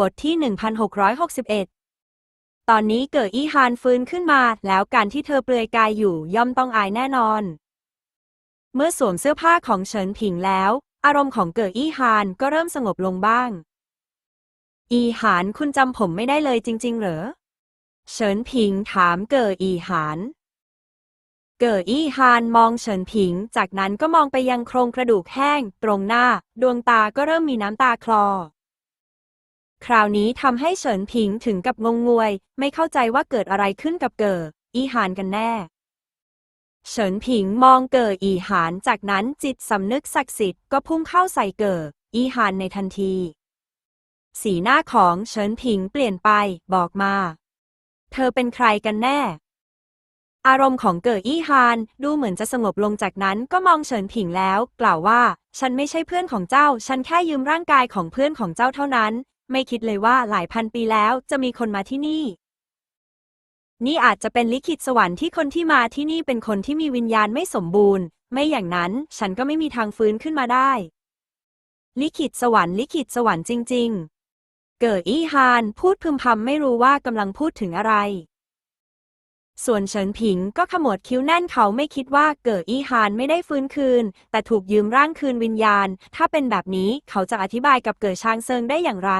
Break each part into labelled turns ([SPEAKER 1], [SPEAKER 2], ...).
[SPEAKER 1] บทที่ 1661 ตอนนี้เกิดอีฮานฟื้นขึ้นมา แล้วการที่เธอเปลือยกายอยู่ย่อมต้องอายแน่นอน เมื่อสวมเสื้อผ้าของเฉินผิงแล้ว อารมณ์ของเกิดอีฮานก็เริ่มสงบลงบ้าง อีหานคุณจำผมไม่ได้เลยจริง ๆ เหรอ เฉินผิงถามเกิดอีหาน เกิดอีฮานมองเฉินผิง จากนั้นก็มองไปยังโครงกระดูกแห้ง ตรงหน้า ดวงตาก็เริ่มมีน้ำตาคลอ คราวนี้ทำให้เฉินผิงถึงกับงงงวย ไม่เข้าใจว่าเกิดอะไรขึ้นกับเกิดอี้ฮานกันแน่ เฉินผิงมองเกิดอีหานจากนั้นจิตสำนึกศักดิ์สิทธิ์ก็พุ่งเข้าใส่เกิดอีหานในทันที สีหน้าของเฉินผิงเปลี่ยนไปบอกมา เธอเป็นใครกันแน่ อารมณ์ของเกิดอี้ฮานดูเหมือนจะสงบลงจากนั้นก็มองเฉินผิงแล้ว กล่าวว่า ฉันไม่ใช่เพื่อนของเจ้า ฉันแค่ยืมร่างกายของเพื่อนของเจ้าเท่านั้น ไม่คิดเลยว่าหลายพันปีแล้วจะมีคนมาที่นี่ นี่อาจจะเป็นลิขิตสวรรค์ที่คนที่มาที่นี่เป็นคนที่มีวิญญาณไม่สมบูรณ์ ไม่อย่างนั้นฉันก็ไม่มีทางฟื้นขึ้นมาได้ ลิขิตสวรรค์ลิขิตสวรรค์จริง ๆ เกิดอี้ฮานพูดพึมพำไม่รู้ว่ากำลังพูดถึงอะไร ส่วนเฉินผิงก็ขมวดคิ้วแน่นเขาไม่คิดว่าเกิดอี้ฮานไม่ได้ฟื้นคืน แต่ถูกยืมร่างคืนวิญญาณ ถ้าเป็นแบบนี้เขาจะอธิบายกับเกิดชางเซิงได้อย่างไร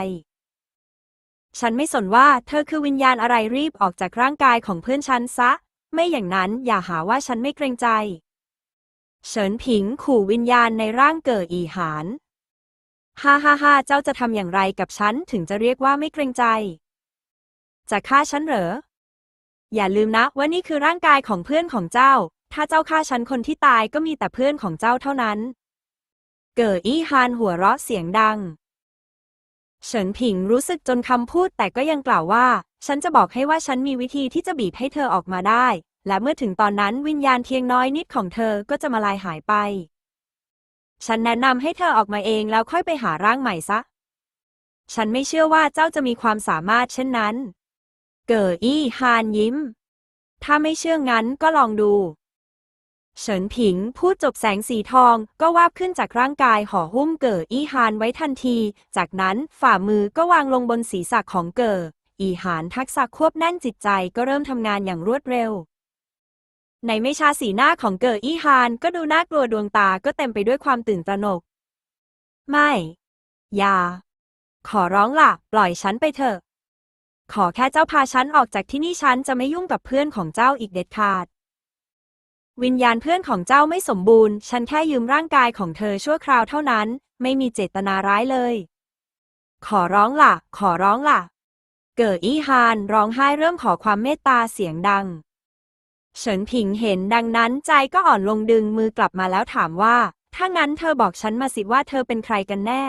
[SPEAKER 1] ฉันไม่สนว่าเธอคือวิญญาณอะไรรีบออกจากร่างกายของเพื่อนฉันซะ ไม่อย่างนั้นอย่าหาว่าฉันไม่เกรงใจ เฉินผิงขู่วิญญาณในร่างเกิดอีหานฮ่าฮ่าฮ่าเจ้าจะทำอย่างไรกับฉันถึงจะเรียกว่าไม่เกรงใจ จะฆ่าฉันเหรอ อย่าลืมนะว่านี่คือร่างกายของเพื่อนของเจ้า ถ้าเจ้าฆ่าฉันคนที่ตายก็มีแต่เพื่อนของเจ้าเท่านั้น เกิดอี้ฮานหัวเราะเสียงดัง เฉินผิงรู้สึกจนคำพูดแต่ก็ยังกล่าวว่า ฉันจะบอกให้ว่าฉันมีวิธีที่จะบีบให้เธอออกมาได้ และเมื่อถึงตอนนั้นวิญญาณเพียงน้อยนิดของเธอก็จะมาลายหายไป ฉันแนะนำให้เธอออกมาเองแล้วค่อยไปหาร่างใหม่ซะ ฉันไม่เชื่อว่าเจ้าจะมีความสามารถเช่นนั้น เก๋ออี้ฮานยิ้ม ถ้าไม่เชื่องั้นก็ลองดู เฉินผิงพูดจบแสงสีทองก็วาบขึ้นจากร่างกายห่อหุ้มเก๋ออี้ฮานไว้ทันที จากนั้นฝ่ามือก็วางลงบนศีรษะของเก๋ออีหานทักษะควบแน่นจิตใจก็เริ่มทำงานอย่างรวดเร็ว ในไม่ช้าสีหน้าของเก๋ออี้ฮานก็ดูน่ากลัวดวงตาก็เต็มไปด้วยความตื่นตระหนก ไม่ อย่า ขอร้องล่ะ ปล่อยฉันไปเถอะ ขอแค่เจ้าพาฉันออกจากที่นี่ฉันจะไม่ยุ่งกับเพื่อนของเจ้าอีกเด็ดขาด วิญญาณเพื่อนของเจ้าไม่สมบูรณ์ ฉันแค่ยืมร่างกายของเธอชั่วคราวเท่านั้น ไม่มีเจตนาร้ายเลย ขอร้องล่ะ ขอร้องล่ะ เกิดอี้ฮานร้องไห้เริ่มขอความเมตตาเสียงดัง เฉินผิงเห็นดังนั้นใจก็อ่อนลงดึงมือกลับมาแล้วถามว่า ถ้างั้นเธอบอกฉันมาสิว่าเธอเป็นใครกันแน่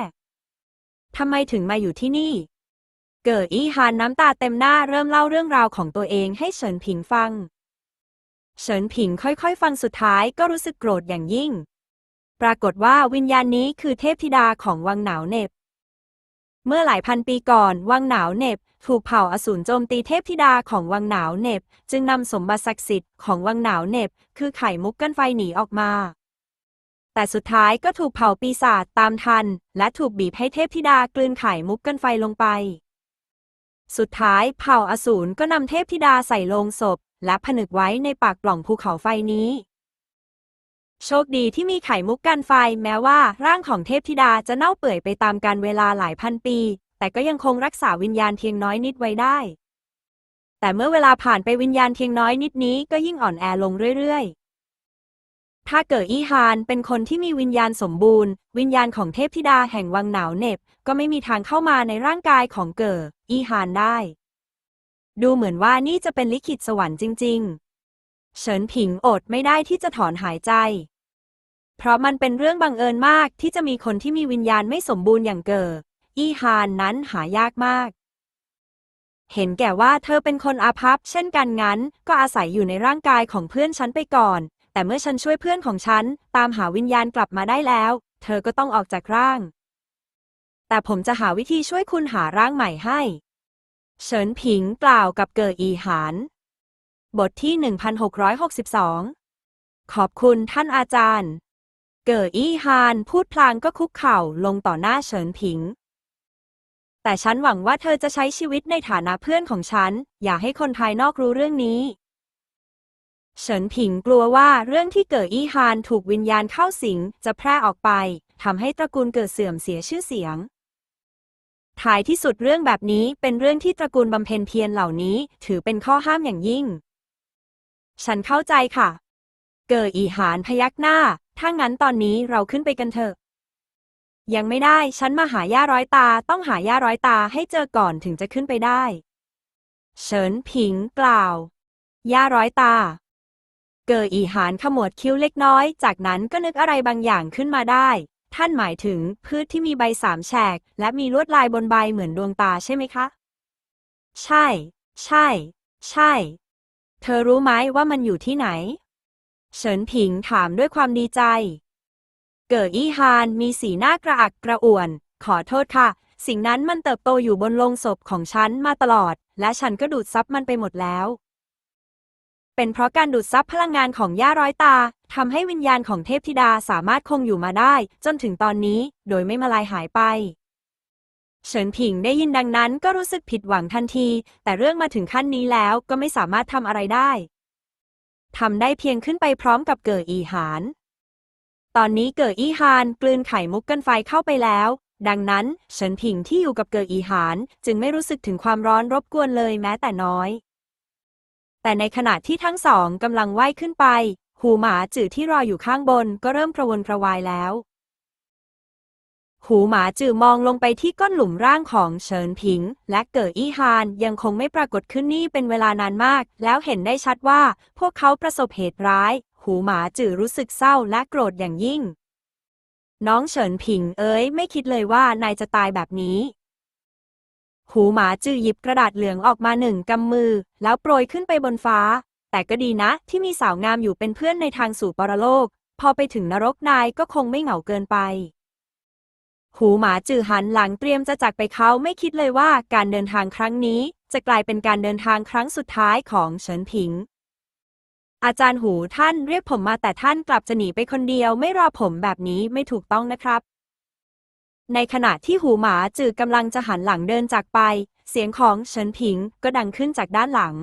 [SPEAKER 1] ทำไมถึงมาอยู่ที่นี่ เกิดอี้ฮานน้ำตาเต็มหน้าเริ่มเล่าเรื่องราวของตัวเองให้เฉินผิงฟัง เฉินผิงค่อยๆ ฟังสุดท้ายก็รู้สึกโกรธอย่างยิ่ง ปรากฏว่าวิญญาณนี้คือเทพธิดาของวังหนาวเหน็บ เมื่อหลายพันปีก่อน วังหนาวเหน็บ ถูกเผ่าอสูรโจมตีเทพธิดาของวังหนาวเหน็บ จึงนำสมบัติศักดิ์สิทธิ์ของวังหนาวเหน็บ คือไข่มุกกันไฟหนีออกมาแต่สุดท้ายก็ถูกเผ่าปีศาจตามทัน และถูกบีบให้เทพธิดากลืนไข่มุกกันไฟลงไป สุดท้ายเผ่าอสูรก็นำเทพธิดาใส่โลงศพ และผนึกไว้ในปากปล่องภูเขาไฟนี้ โชคดีที่มีไข่มุกกันไฟแม้ว่าร่างของเทพธิดาจะเน่าเปื่อยไปตามกาลเวลาหลายพันปี แต่ก็ยังคงรักษาวิญญาณเพียงน้อยนิดไว้ได้ แต่เมื่อเวลาผ่านไปวิญญาณเพียงน้อยนิดนี้ก็ยิ่งอ่อนแอลงเรื่อยๆ ถ้าเกิดอีฮานเป็นคนที่มีวิญญาณสมบูรณ์ วิญญาณของเทพธิดาแห่งวังหนาวเหน็บ ก็ไม่มีทางเข้ามาในร่างกายของเกิดอีฮานได้ ดูเหมือนว่านี่จะเป็นลิขิตสวรรค์จริง ๆ เฉินผิงอดไม่ได้ที่จะถอนหายใจ เพราะมันเป็นเรื่องบังเอิญมากที่จะมีคนที่มีวิญญาณไม่สมบูรณ์อย่างเกิดอีฮานนั้นหายากมากเห็นแก่ว่าเธอเป็นคนอาภัพเช่นกันงั้น ก็อาศัยอยู่ในร่างกายของเพื่อนฉันไปก่อน แต่เมื่อฉันช่วยเพื่อนของฉัน ตามหาวิญญาณกลับมาได้แล้ว เธอก็ต้องออกจากร่าง แต่ผมจะหาวิธีช่วยคุณหาร่างใหม่ให้ เฉินผิงกล่าวกับเกิดอีหาน บทที่ 1662 ขอบคุณท่านอาจารย์ เกิดอี้ฮานพูดพลางก็คุกเข่าลงต่อหน้าเฉินผิง แต่ฉันหวังว่าเธอจะใช้ชีวิตในฐานะเพื่อนของฉัน อย่าให้คนภายนอกรู้เรื่องนี้ เฉินผิงกลัวว่าเรื่องที่เกิดอี้ฮานถูกวิญญาณเข้าสิงจะแพร่ออกไปทำให้ตระกูลเกิดเสื่อมเสียชื่อเสียง ท้ายที่สุดเรื่องแบบนี้เป็นเรื่องที่ตระกูลบำเพ็ญเพียรเหล่านี้ถือเป็นข้อห้ามอย่างยิ่ง ฉันเข้าใจค่ะ เกิดอีหานพยักหน้า ถ้างั้นตอนนี้เราขึ้นไปกันเถอะ ยังไม่ได้ ฉันมาหาย่าร้อยตา ต้องหาย่าร้อยตาให้เจอก่อนถึงจะขึ้นไปได้ เฉินผิงกล่าว ย่าร้อยตา เกิดอีหานขมวดคิ้วเล็กน้อย จากนั้นก็นึกอะไรบางอย่างขึ้นมาได้ ท่านหมายถึงพืชที่มีใบสามแฉก และมีลวดลายบนใบเหมือนดวงตาใช่ไหมคะ ใช่ ใช่ ใช่ เธอรู้ไหมว่ามันอยู่ที่ไหน เฉินผิงถามด้วยความดีใจ เกิดอีฮานมีสีหน้ากระอักกระอ่วน ขอโทษค่ะ สิ่งนั้นมันเติบโตอยู่บนโลงศพของฉันมาตลอด และฉันก็ดูดซับมันไปหมดแล้ว เป็นเพราะการดูดซับพลังงานของย่าร้อยตาทำให้วิญญาณของเทพธิดาสามารถคงอยู่มาได้ จนถึงตอนนี้ โดยไม่มาลายหายไป เฉินผิงได้ยินดังนั้นก็รู้สึกผิดหวังทันที แต่เรื่องมาถึงขั้นนี้แล้วก็ไม่สามารถทำอะไรได้ทำได้เพียงขึ้นไปพร้อมกับเก๋ออีหาน ตอนนี้เก๋ออีหานกลืนไข่มุกกันไฟเข้าไปแล้ว ดังนั้นเฉินผิงที่อยู่กับเก๋ออีหาน จึงไม่รู้สึกถึงความร้อนรบกวนเลยแม้แต่น้อย แต่ในขณะที่ทั้งสองกำลังว่ายขึ้นไป หูหมาจืดที่รออยู่ข้างบนก็เริ่มกระวนกระวายแล้ว หูหมาจือมองลงไปที่ก้นหลุมร่างของเฉินผิง และเก๋ออี้ฮานยังคงไม่ปรากฏขึ้นนี่เป็นเวลานานมาก แล้วเห็นได้ชัดว่า พวกเขาประสบเหตุร้าย หูหมาจือรู้สึกเศร้าและโกรธอย่างยิ่ง น้องเฉินผิงเอ้ยไม่คิดเลยว่านายจะตายแบบนี้ หูหมาจือหยิบกระดาษเหลืองออกมาหนึ่งกำมือ แล้วโปรยขึ้นไปบนฟ้า แต่ก็ดีนะ ที่มีสาวงามอยู่เป็นเพื่อนในทางสู่ปรโลก พอไปถึงนรกนายก็คงไม่เหงาเกินไป หูหมาจือหันหลังเตรียมจะจากไปเขาไม่คิดเลยว่าการเดินทางครั้งนี้ จะกลายเป็นการเดินทางครั้งสุดท้ายของเฉินผิง อาจารย์หูท่านเรียกผมมาแต่ท่านกลับจะหนีไปคนเดียวไม่รอผมแบบนี้ไม่ถูกต้องนะครับ ในขณะที่หูหมาจือกำลังจะหันหลังเดินจากไป เสียงของเฉินผิงก็ดังขึ้นจากด้านหลัง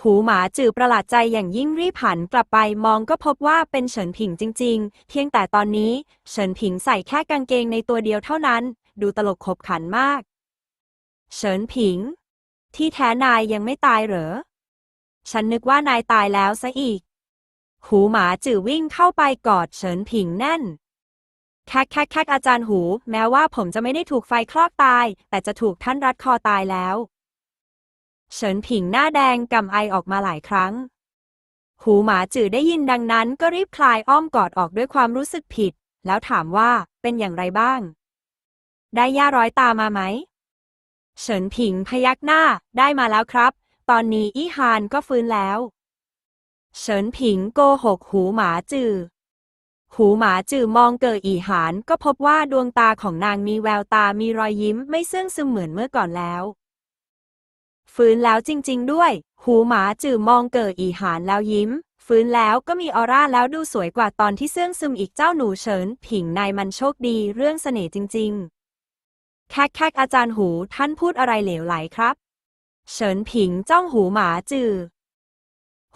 [SPEAKER 1] หูหมาจือประหลาดใจอย่างยิ่งรีบหันกลับไปมองก็พบว่าเป็นเฉินผิงจริง ๆ เพียงแต่ตอนนี้เฉินผิงใส่แค่กางเกงในตัวเดียวเท่านั้น ดูตลกขบขันมาก เฉินผิง ที่แท้นายยังไม่ตายเหรอ ฉันนึกว่านายตายแล้วซะอีก หูหมาจือวิ่งเข้าไปกอดเฉินผิงแน่น คกแคกแคกอาจารย์หู แม้ว่าผมจะไม่ได้ถูกไฟคลอกตาย แต่จะถูกท่านรัดคอตายแล้ว เฉินผิงหน้าแดงกำไอออกมาหลายครั้ง หูหมาจื่อได้ยินดังนั้นก็รีบคลายอ้อมกอดออกด้วยความรู้สึกผิด แล้วถามว่าเป็นอย่างไรบ้าง ได้ย่าร้อยตามาไหม เฉินผิงพยักหน้าได้มาแล้วครับ ตอนนี้อี้ฮานก็ฟื้นแล้ว เฉินผิงโกหกหูหมาจื่อ หูหมาจื่อมองเกิดอีหาน ก็พบว่าดวงตาของนางมีแววตามีรอยยิ้มไม่เสื่องซึมเหมือนเมื่อก่อนแล้วฟื้นแล้วจริง ๆ ด้วย หูหมาจื่อมองเกิดอีหานแล้วยิ้ม ฟื้นแล้วก็มีออร่าแล้วดูสวยกว่าตอนที่เสื่องซึมอีกเจ้าหนูเฉิน ผิงนายมันโชคดีเรื่องเสน่ห์จริง ๆ แคกแคกอาจารย์หูท่านพูดอะไรเหลวไหลครับ เฉินผิงจ้องหูหมาจื่อ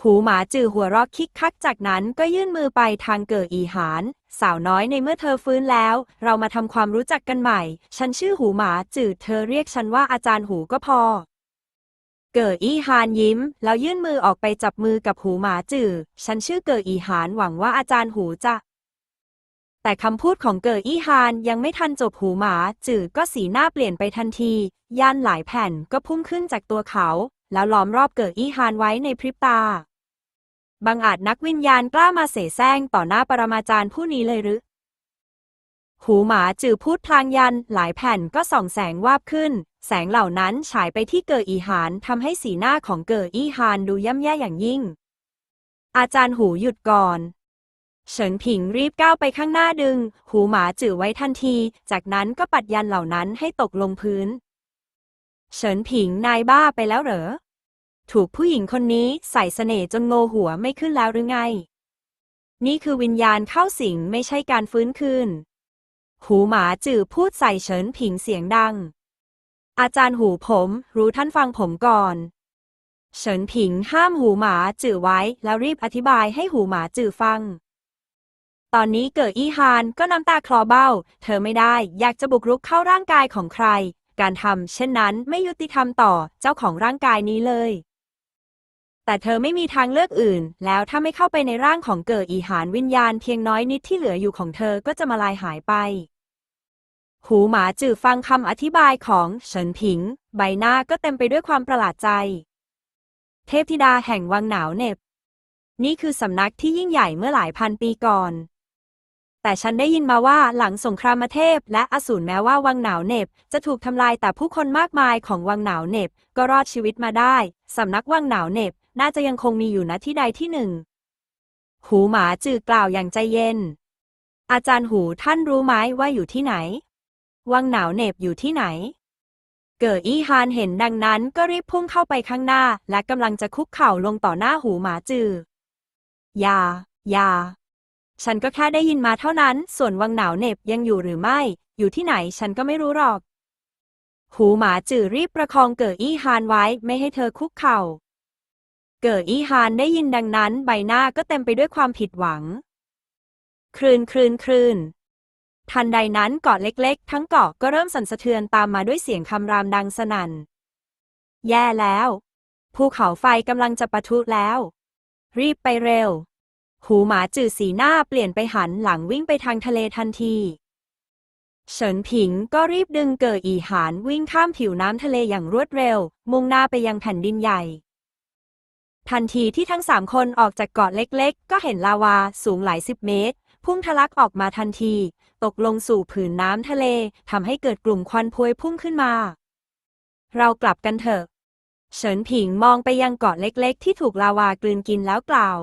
[SPEAKER 1] หูหมาจือหัวเรอกคิกคักจากนั้นก็ยื่นมือไปทางเกิดอีหาน สาวน้อยในเมื่อเธอฟื้นแล้ว เรามาทำความรู้จักกันใหม่ ฉันชื่อหูหมาจือเธอเรียกฉันว่าอาจารย์หูก็พอ เกิดอีหานยิ้ม แล้วยื่นมือออกไปจับมือกับหูหมาจือฉันชื่อเกิดอีหานหวังว่าอาจารย์หูจะแต่คำพูดของเกิดอีฮานยังไม่ทันจบหูหมา จือก็สีหน้าเปลี่ยนไปทันทียันหลายแผ่นก็พุ่งขึ้นจากตัวเขา แล้วล้อมรอบเกิดอีฮานไว้ในพริบตา บางอาจนักวิญญาณกล้ามาเสแสร้งต่อหน้าปรมาจารย์ผู้นี้เลยหรือ หูหมาจือพูดพลางยันหลายแผ่นก็ส่องแสงวาบขึ้น แสงเหล่านั้นฉายไปที่เกิดอีหานทำให้สีหน้าของเกิดอีฮานดูย่ำแย่อย่างยิ่ง อาจารย์หูหยุดก่อนเฉินผิงรีบก้าวไปข้างหน้าดึง หูหมาจือไว้ทันที จากนั้นก็ปัดยันเหล่านั้นให้ตกลงพื้น เฉินผิงนายบ้าไปแล้วเหรอ ถูกผู้หญิงคนนี้ใส่เสน่ห์จนโงหัวไม่ขึ้นแล้วหรือไง นี่คือวิญญาณเข้าสิงไม่ใช่การฟื้นคืน หูหมาจื่อพูดใส่เฉินผิงเสียงดัง อาจารย์หูผมรู้ท่านฟังผมก่อน เฉินผิงห้ามหูหมาจื่อไว้ แล้วรีบอธิบายให้หูหมาจื่อฟัง ตอนนี้เกิดอี้ฮานก็น้ำตาคลอเบ้า เธอไม่ได้อยากจะบุกรุกเข้าร่างกายของใคร การทำเช่นนั้นไม่ยุติธรรมต่อเจ้าของร่างกายนี้เลย แต่เธอไม่มีทางเลือกอื่น แล้วถ้าไม่เข้าไปในร่างของเกิดอีหานวิญญาณเพียงน้อยนิดที่เหลืออยู่ของเธอก็จะมาลายหายไป หูหมาจื่อฟังคำอธิบายของเฉินผิง ใบหน้าก็เต็มไปด้วยความประหลาดใจ เทพธิดาแห่งวังหนาวเหน็บ นี่คือสำนักที่ยิ่งใหญ่เมื่อหลายพันปีก่อนแต่ฉันได้ยินมาว่าหลังสงครามเทพ และอสูรแม้ว่าวังหนาวเหน็บ จะถูกทำลายแต่ผู้คนมากมายของวังหนาวเหน็บ ก็รอดชีวิตมาได้ สำนักวังหนาวเหน็บ น่าจะยังคงมีอยู่ณที่ใดที่หนึ่ง หูหมาจือกล่าวอย่างใจเย็น อาจารย์หูท่านรู้ไหมว่าอยู่ที่ไหน วังหนาวเหน็บอยู่ที่ไหน เกิดอี้ฮานเห็นดังนั้นก็รีบพุ่งเข้าไปข้างหน้า และกำลังจะคุกเข่าลงต่อหน้าหูหมาจืออย่าอย่าฉันก็แค่ได้ยินมาเท่านั้น ส่วนวังหนาวเหน็บยังอยู่หรือไม่ อยู่ที่ไหนฉันก็ไม่รู้หรอก หูหมาจือรีบประคองเกิดอี้ฮานไว้ไม่ให้เธอคุกเข่า เกิดอีฮานได้ยินดังนั้นใบหน้าก็เต็มไปด้วยความผิดหวังครืนครืนครืนทันใดนั้นเกาะเล็กๆ ทั้งเกาะก็เริ่มสั่นสะเทือนตามมาด้วยเสียงคำรามดังสนั่น แย่แล้ว ภูเขาไฟกำลังจะปะทุแล้ว รีบไปเร็ว หูหมาจืดสีหน้าเปลี่ยนไปหันหลังวิ่งไปทางทะเลทันทีเฉินผิงก็รีบดึงเกิดอีหานวิ่งข้ามผิวน้ำทะเลอย่างรวดเร็ว มุ่งหน้าไปยังแผ่นดินใหญ่ ทันทีที่ทั้งสามคนออกจากเกาะเล็กๆ ก็เห็นลาวาสูงหลายสิบเมตร พุ่งทะลักออกมาทันที ตกลงสู่ผืนน้ำทะเลทำให้เกิดกลุ่มควันพวยพุ่งขึ้นมา เรากลับกันเถอะ เฉินผิงมองไปยังเกาะเล็กๆ ที่ถูกลาวากลืนกินแล้วกล่าว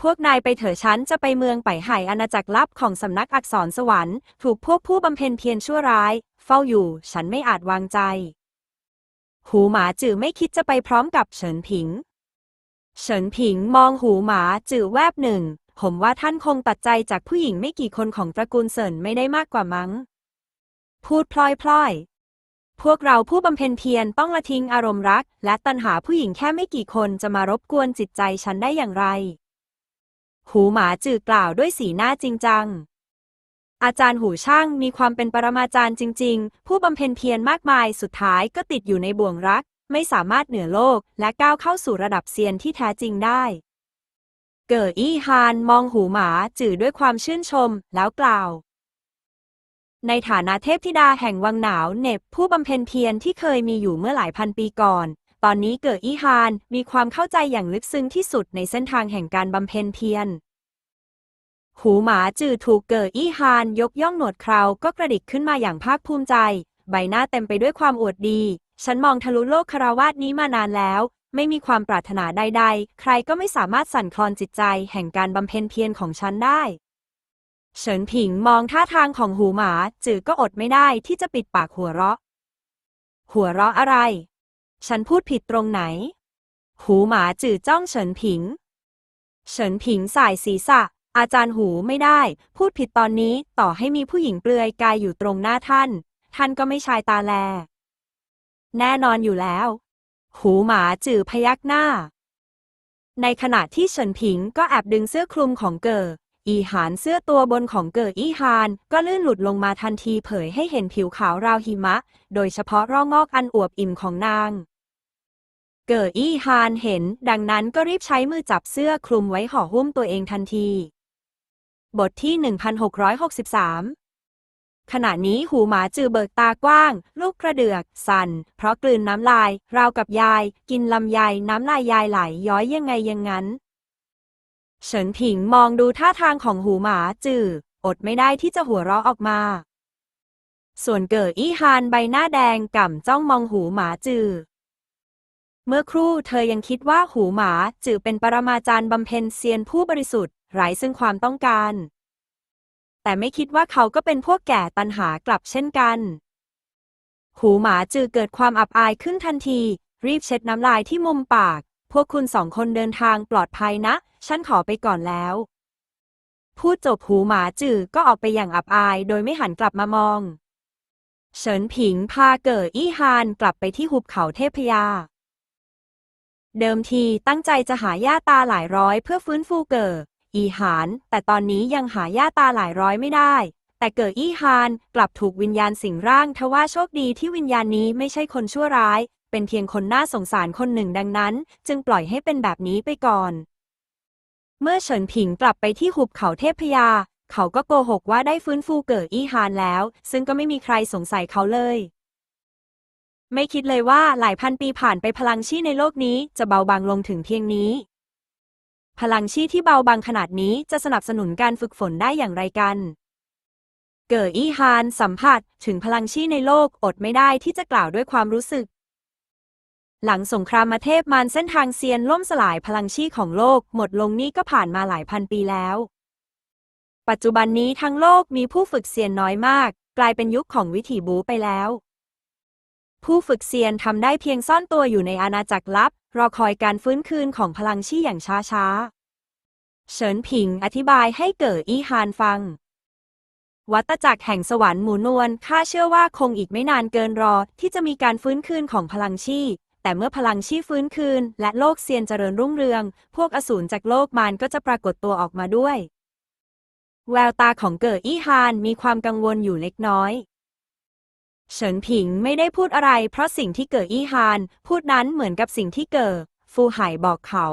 [SPEAKER 1] พวกนายไปเถอะฉันจะไปเมืองไปไห่อาณาจักรลับของสำนักอักษรสวรรค์ ถูกพวกผู้บำเพ็ญเพียรชั่วร้าย เฝ้าอยู่ ฉันไม่อาจวางใจ หูหมาจื่อไม่คิดจะไปพร้อมกับเฉินผิง เฉินผิงมองหูหมาจื่อแวบหนึ่ง ผมว่าท่านคงตัดใจจากผู้หญิงไม่กี่คนของตระกูลเซินไม่ได้มากกว่ามั้ง พูดพลอยพลอยพวกเราผู้บำเพ็ญเพียรต้องละทิ้งอารมณ์รัก และตัณหาผู้หญิงแค่ไม่กี่คนจะมารบกวนจิตใจฉันได้อย่างไร หูหมาจื่อกล่าวด้วยสีหน้าจริงจัง อาจารย์หูช่างมีความเป็นปรมาจารย์จริง ๆ ผู้บำเพ็ญเพียรมากมายสุดท้ายก็ติดอยู่ในบ่วงรัก ไม่สามารถเหนือโลก และก้าวเข้าสู่ระดับเซียนที่แท้จริงได้ เกิดอี้ฮานมองหูหมาจื่อด้วยความชื่นชมแล้วกล่าว ในฐานะเทพธิดาแห่งวังหนาวเน็บผู้บำเพ็ญเพียรที่เคยมีอยู่เมื่อหลายพันปีก่อน ตอนนี้เกิดอี้ฮานมีความเข้าใจอย่างลึกซึ้งที่สุดในเส้นทางแห่งการบำเพ็ญเพียร หูหมาจื่อถูกเกิดอี้ฮานยกย่องหนวดคราวก็กระดิกขึ้นมาอย่างภาคภูมิใจ ใบหน้าเต็มไปด้วยความอวดดี ฉันมองทะลุโลกคาราวาสนี้มานานแล้ว ไม่มีความปรารถนาใด ๆ ใครก็ไม่สามารถสั่นคลอนจิตใจ แห่งการบำเพ็ญเพียรของฉันได้เฉินผิงมองท่าทางของหูหมา จื่อก็อดไม่ได้ที่จะปิดปากหัวเราะ หัวเราะอะไร ฉันพูดผิดตรงไหน หูหมาจื่อจ้องเฉินผิง เฉินผิงสายศีรษะ อาจารย์หูไม่ได้ พูดผิดตอนนี้ต่อให้มีผู้หญิงเปลือยกายอยู่ตรงหน้าท่าน ท่านก็ไม่ชายตาแล แน่นอนอยู่แล้ว หูหมาจื่อพยักหน้า ในขณะที่เฉินผิงก็แอบดึงเสื้อคลุมของเก๋ออีหานเสื้อตัวบนของเก๋ออี้ฮาน ก็ลื่นหลุดลงมาทันทีเผยให้เห็นผิวขาวราวหิมะ โดยเฉพาะร่องงอกอันอวบอิ่มของนาง เก๋ออี้ฮานเห็น ดังนั้นก็รีบใช้มือจับเสื้อคลุมไว้ห่อหุ้มตัวเองทันที บทที่ 1663 ขณะนี้หูหมาจือเบิกตากว้าง ลูกกระเดือก สั่น เพราะกลืนน้ำลาย ราวกับยาย กินลำไยน้ำลายยายไหลย้อยยังไงยังงั้น เฉินผิงมองดูท่าทางของหูหมาจือ อดไม่ได้ที่จะหัวเราะออกมา ส่วนเก๋ออี้ฮานใบหน้าแดงก่ำจ้องมองหูหมาจือ เมื่อครู่เธอยังคิดว่าหูหมาจือเป็นปรมาจารย์บำเพ็ญเซียนผู้บริสุทธิ์ ไร้ซึ่งความต้องการ แต่ไม่คิดว่าเขาก็เป็นพวกแก่ตันหากลับเช่นกัน หูหมาจือเกิดความอับอายขึ้นทันที รีบเช็ดน้ำลายที่มุมปาก พวกคุณสองคนเดินทางปลอดภัยนะ ฉันขอไปก่อนแล้ว พูดจบหูหมาจื่อก็ออกไปอย่างอับอายโดยไม่หันกลับมามอง เฉินผิงพาเก๋ออี้ฮานกลับไปที่หุบเขาเทพยาเดิมทีตั้งใจจะหาย่าตาหลายร้อยเพื่อฟื้นฟูเก๋อ อีหาน แต่ตอนนี้ยังหาย่าตาหลายร้อยไม่ได้ แต่เก๋ออี้ฮานกลับถูกวิญญาณสิงร่างทว่าโชคดีที่วิญญาณนี้ไม่ใช่คนชั่วร้าย เป็นเพียงคนน่าสงสารคนหนึ่งดังนั้น จึงปล่อยให้เป็นแบบนี้ไปก่อน เมื่อเฉินผิงกลับไปที่หุบเขาเทพยา เขาก็โกหกว่าได้ฟื้นฟูเก๋ออี้ฮานแล้ว ซึ่งก็ไม่มีใครสงสัยเขาเลยไม่คิดเลยว่าหลายพันปีผ่านไปพลังชีในโลกนี้จะเบาบางลงถึงเพียงนี้ พลังชีที่เบาบางขนาดนี้จะสนับสนุนการฝึกฝนได้อย่างไรกัน เก๋ออี้ฮานสัมผัสถึงพลังชีในโลกอดไม่ได้ที่จะกล่าวด้วยความรู้สึก หลังสงครามมาเทพมารเส้นทางเซียนล่มสลายพลังชีของโลกหมดลงนี่ก็ผ่านมาหลายพันปีแล้ว ปัจจุบันนี้ทั้งโลกมีผู้ฝึกเซียนน้อยมาก กลายเป็นยุคของวิถีบูไปแล้ว ผู้ฝึกเซียนทำได้เพียงซ่อนตัวอยู่ในอาณาจักรลับ รอคอยการฟื้นคืนของพลังชี่อย่างช้าๆ เฉินผิงอธิบายให้เก๋ออี้ฮานฟัง วัตจักรแห่งสวรรค์หมูนวลข้าเชื่อว่าคงอีกไม่นานเกินรอที่จะมีการฟื้นคืนของพลังชีแต่เมื่อพลังชีฟื้นคืน และโลกเซียนเจริญรุ่งเรือง พวกอสูรจากโลกมารก็จะปรากฏตัวออกมาด้วย แววตาของเก๋ออี้ฮานมีความกังวลอยู่เล็กน้อย เฉินผิงไม่ได้พูดอะไร เพราะสิ่งที่เก๋ออี้ฮาน พูดนั้นเหมือนกับสิ่งที่เก๋อฟูไห่บอกเขา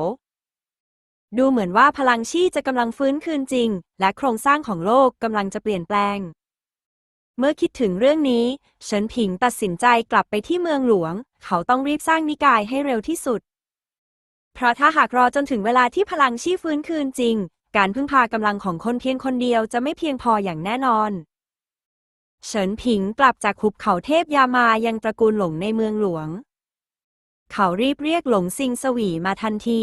[SPEAKER 1] ดูเหมือนว่าพลังชีจะกำลังฟื้นคืนจริง และโครงสร้างของโลกกำลังจะเปลี่ยนแปลง เมื่อคิดถึงเรื่องนี้ เฉินผิงตัดสินใจกลับไปที่เมืองหลวง เขาต้องรีบสร้างนิกายให้เร็วที่สุด เพราะถ้าหากรอจนถึงเวลาที่พลังชีฟื้นคืนจริง การพึ่งพากำลังของคนเพียงคนเดียวจะไม่เพียงพออย่างแน่นอน เฉินผิงกลับจากหุบเขาเทพยามายังตระกูลหลงในเมืองหลวง เขารีบเรียกหลงซิงสวีมาทันที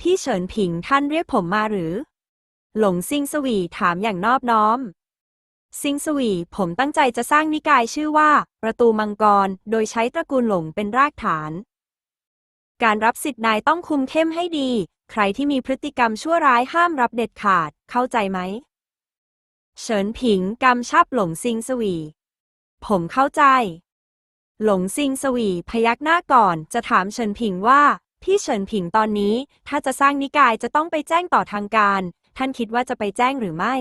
[SPEAKER 1] พี่เฉินผิงท่านเรียกผมมาหรือ หลงซิงสวีถามอย่างนอบน้อม ซิงสวีผมตั้งใจจะสร้างนิกายชื่อว่า ประตูมังกร โดยใช้ตระกูลหลงเป็นรากฐาน การรับสิทธิ์นายต้องคุมเข้มให้ดี ใครที่มีพฤติกรรมชั่วร้ายห้ามรับเด็ดขาด เข้าใจไหม เฉินผิงกำชับหลงซิงสวี ผมเข้าใจ หลงซิงสวีพยักหน้าก่อนจะถามเฉินผิงว่าพี่เฉินผิงตอนนี้ ถ้าจะสร้างนิกายจะต้องไปแจ้งต่อทางการ ท่านคิดว่าจะไปแจ้งหรือไม่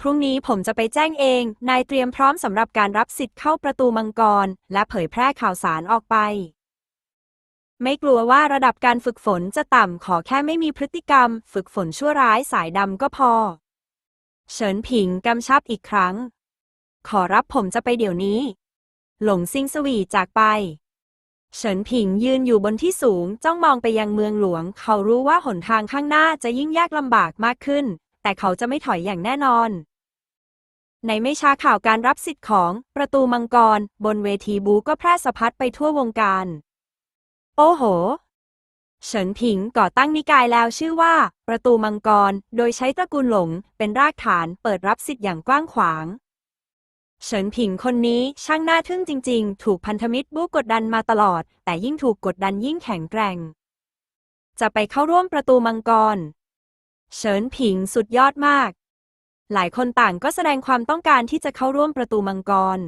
[SPEAKER 1] พรุ่งนี้ผมจะไปแจ้งเอง นายเตรียมพร้อมสำหรับการรับสิทธิ์เข้าประตูมังกร และเผยแพร่ข่าวสารออกไป ไม่กลัวว่าระดับการฝึกฝนจะต่ำขอแค่ไม่มีพฤติกรรม ฝึกฝนชั่วร้ายสายดำก็พอ เฉินผิงกำชับอีกครั้ง ขอรับผมจะไปเดี๋ยวนี้ หลงซิงสวีจากไป เฉินผิงยืนอยู่บนที่สูงจ้องมองไปยังเมืองหลวง เขารู้ว่าหนทางข้างหน้าจะยิ่งยากลำบากมากขึ้น แต่เขาจะไม่ถอยอย่างแน่นอน ในไม่ช้าข่าวการรับสิทธิ์ของประตูมังกร บนเวทีบูก็แพร่สะพัดไปทั่ววงการ โอ้โห เฉินผิงก่อตั้งนิกายแล้วชื่อว่า ประตูมังกร โดยใช้ตระกูลหลง เป็นรากฐานเปิดรับสิทธิ์อย่างกว้างขวาง เฉินผิงคนนี้ช่างน่าทึ่งจริง ๆ ถูกพันธมิตรบู้กดดันมาตลอด แต่ยิ่งถูกกดดันยิ่งแข็งแกร่ง จะไปเข้าร่วมประตูมังกร เฉินผิงสุดยอดมาก หลายคนต่างก็แสดงความต้องการที่จะเข้าร่วมประตูมังกร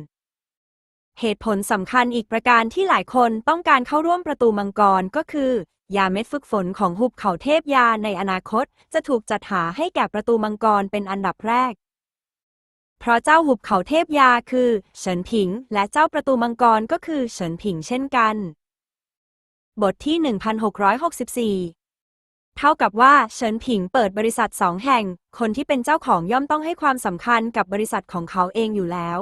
[SPEAKER 1] เหตุผลสำคัญอีกประการที่หลายคนต้องการเข้าร่วมประตูมังกรก็คือ ยาเม็ดฝึกฝนของหุบเขาเทพยาในอนาคต จะถูกจัดหาให้แก่ประตูมังกรเป็นอันดับแรก เพราะเจ้าหุบเขาเทพยาคือเฉินผิง และเจ้าประตูมังกรก็คือเฉินผิงเช่นกัน บทที่ 1664 เท่ากับว่าเฉินผิงเปิดบริษัทสองแห่ง คนที่เป็นเจ้าของย่อมต้องให้ความสำคัญกับบริษัทของเขาเองอยู่แล้ว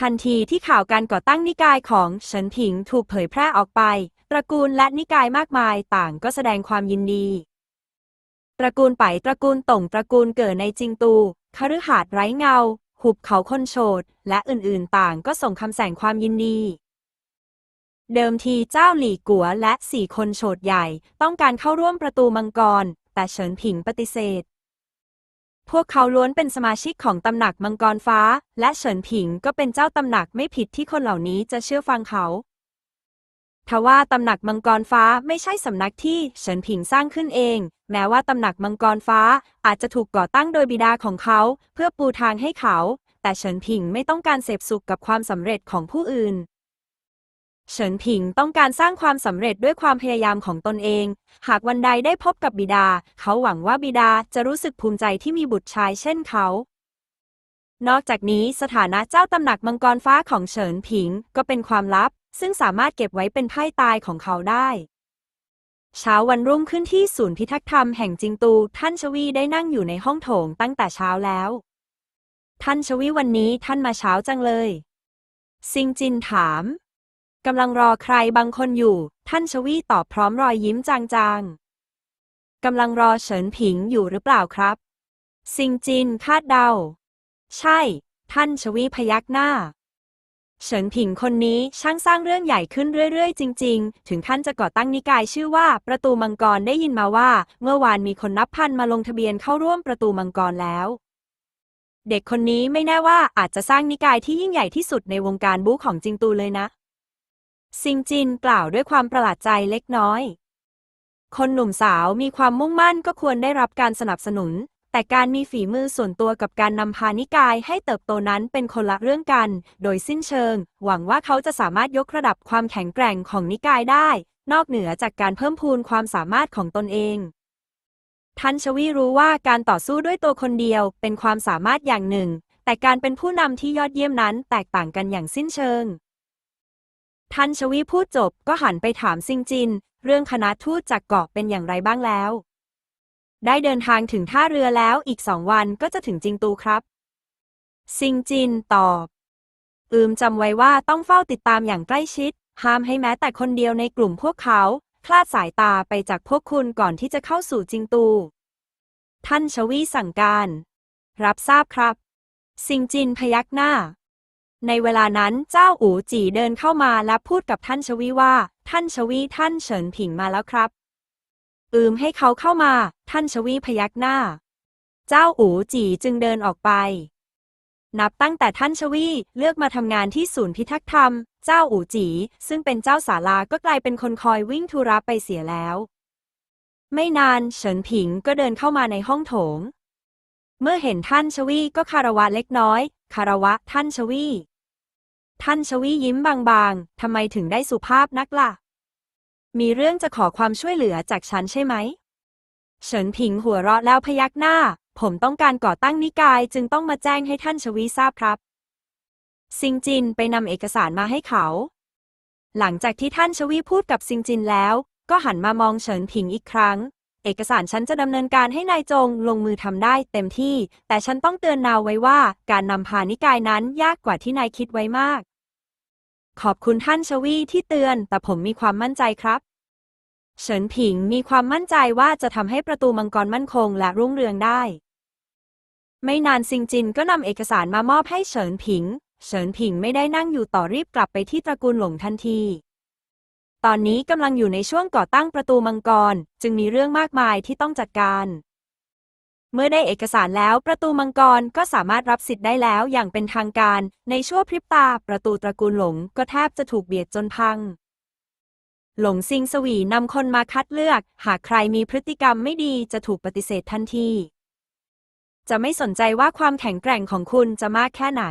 [SPEAKER 1] ทันทีที่ข่าวการก่อตั้งนิกายของเฉินผิงถูกเผยแพร่ออกไป ตระกูลและนิกายมากมายต่างก็แสดงความยินดี ตระกูลไปตระกูลต่งตระกูลเกิดในจิงตูคฤหาสน์ไร้เงา หุบเขาคนโฉดและอื่นๆต่างก็ส่งคำแสงความยินดี เดิมทีเจ้าหลี่กัวและสี่คนโฉดใหญ่ต้องการเข้าร่วมประตูมังกร แต่เฉินผิงปฏิเสธ พวกเขาล้วนเป็นสมาชิกของตำหนักมังกรฟ้า และเฉินผิงก็เป็นเจ้าตำหนักไม่ผิดที่คนเหล่านี้จะเชื่อฟังเขา ทว่าตำหนักมังกรฟ้าไม่ใช่สำนักที่เฉินผิงสร้างขึ้นเอง แม้ว่าตำหนักมังกรฟ้าอาจจะถูกก่อตั้งโดยบิดาของเขา เพื่อปูทางให้เขา แต่เฉินผิงไม่ต้องการเสพสุขกับความสำเร็จของผู้อื่นเฉินผิงต้องการสร้างความสำเร็จด้วยความพยายามของตนเอง หากวันใดได้พบกับบิดา เขาหวังว่าบิดาจะรู้สึกภูมิใจที่มีบุตรชายเช่นเขา นอกจากนี้สถานะเจ้าตำหนักมังกรฟ้าของเฉินผิงก็เป็นความลับ ซึ่งสามารถเก็บไว้เป็นไพ่ตายของเขาได้ เช้าวันรุ่งขึ้นที่ศูนย์พิทักษ์ธรรมแห่งจิงตู ท่านชวีได้นั่งอยู่ในห้องโถงตั้งแต่เช้าแล้ว ท่านชวีวันนี้ท่านมาเช้าจังเลย ซิงจินถามกำลังรอใครบางคนอยู่ ท่านชวีตอบพร้อมรอยยิ้มจางๆกำลังรอเฉินผิงอยู่หรือเปล่าครับ ซิงจินคาดเดา ใช่ ท่านชวีพยักหน้า เฉินผิงคนนี้ช่างสร้างเรื่องใหญ่ขึ้นเรื่อย ๆ จริง ๆ ถึงท่านจะก่อตั้งนิกายชื่อว่าประตูมังกรได้ยินมาว่า เมื่อวานมีคนนับพันมาลงทะเบียนเข้าร่วมประตูมังกรแล้ว เด็กคนนี้ไม่แน่ว่าอาจจะสร้างนิกายที่ยิ่งใหญ่ที่สุดในวงการบู๊ของจิงตูเลยนะ ซิงจินกล่าวด้วยความประหลาดใจเล็กน้อย คนหนุ่มสาวมีความมุ่งมั่นก็ควรได้รับการสนับสนุน แต่การมีฝีมือส่วนตัวกับการนำพานิกายให้เติบโตนั้นเป็นคนละเรื่องกัน โดยสิ้นเชิง หวังว่าเขาจะสามารถยกระดับความแข็งแกร่งของนิกายได้ นอกเหนือจากการเพิ่มพูนความสามารถของตนเองท่านชวีรู้ว่าการต่อสู้ด้วยตัวคนเดียวเป็นความสามารถอย่างหนึ่ง แต่การเป็นผู้นำที่ยอดเยี่ยมนั้นแตกต่างกันอย่างสิ้นเชิงท่านชวีพูดจบก็หันไปถามซิงจิน เรื่องคณะทูตจากเกาะเป็นอย่างไรบ้างแล้ว ได้เดินทางถึงท่าเรือแล้วอีกสองวันก็จะถึงจิงตูครับ ซิงจินตอบ อืมจำไว้ว่าต้องเฝ้าติดตามอย่างใกล้ชิด ห้ามให้แม้แต่คนเดียวในกลุ่มพวกเขา คลาดสายตาไปจากพวกคุณก่อนที่จะเข้าสู่จิงตู ท่านชวีสั่งการ รับทราบครับ ซิงจินพยักหน้า ในเวลานั้นเจ้าอู่จีเดินเข้ามาและพูดกับท่านชวีว่า ท่านชวีท่านเฉินผิงมาแล้วครับ อืมให้เขาเข้ามา ท่านชวีพยักหน้า เจ้าอู่จีจึงเดินออกไป นับตั้งแต่ท่านชวีเลือกมาทำงานที่ศูนย์พิทักษ์ธรรม เจ้าอู่จี ซึ่งเป็นเจ้าศาลาก็กลายเป็นคนคอยวิ่งธุระไปเสียแล้ว ไม่นานเฉินผิงก็เดินเข้ามาในห้องโถง เมื่อเห็นท่านชวีก็คารวะเล็กน้อย คารวะท่านชวีท่านชวียิ้มบางๆ ทำไมถึงได้สุภาพนักล่ะ มีเรื่องจะขอความช่วยเหลือจากฉันใช่ไหม เฉินผิงหัวเราะแล้วพยักหน้า ผมต้องการก่อตั้งนิกายจึงต้องมาแจ้งให้ท่านชวีทราบครับ ซิงจินไปนำเอกสารมาให้เขา หลังจากที่ท่านชวีพูดกับซิงจินแล้ว ก็หันมามองเฉินผิงอีกครั้ง เอกสารฉันจะดำเนินการให้นายจงลงมือทำได้เต็มที่ แต่ฉันต้องเตือนนาวไว้ว่า การนำพานิกายนั้นยากกว่าที่นายคิดไว้มาก ขอบคุณท่านชวีที่เตือน แต่ผมมีความมั่นใจครับ เฉินผิงมีความมั่นใจว่าจะทำให้ประตูมังกรมั่นคงและรุ่งเรืองได้ ไม่นานซิงจินก็นำเอกสารมามอบให้เฉินผิง เฉินผิงไม่ได้นั่งอยู่ต่อรีบกลับไปที่ตระกูลหลงทันที ตอนนี้กำลังอยู่ในช่วงก่อตั้งประตูมังกร จึงมีเรื่องมากมายที่ต้องจัดการ เมื่อได้เอกสารแล้วประตูมังกรก็สามารถรับสิทธิ์ได้แล้วอย่างเป็นทางการ ในชั่วพริบตาประตูตระกูลหลงก็แทบจะถูกเบียดจนพัง หลงซิงสวีนำคนมาคัดเลือก หากใครมีพฤติกรรมไม่ดีจะถูกปฏิเสธทันที จะไม่สนใจว่าความแข็งแกร่งของคุณจะมากแค่ไหน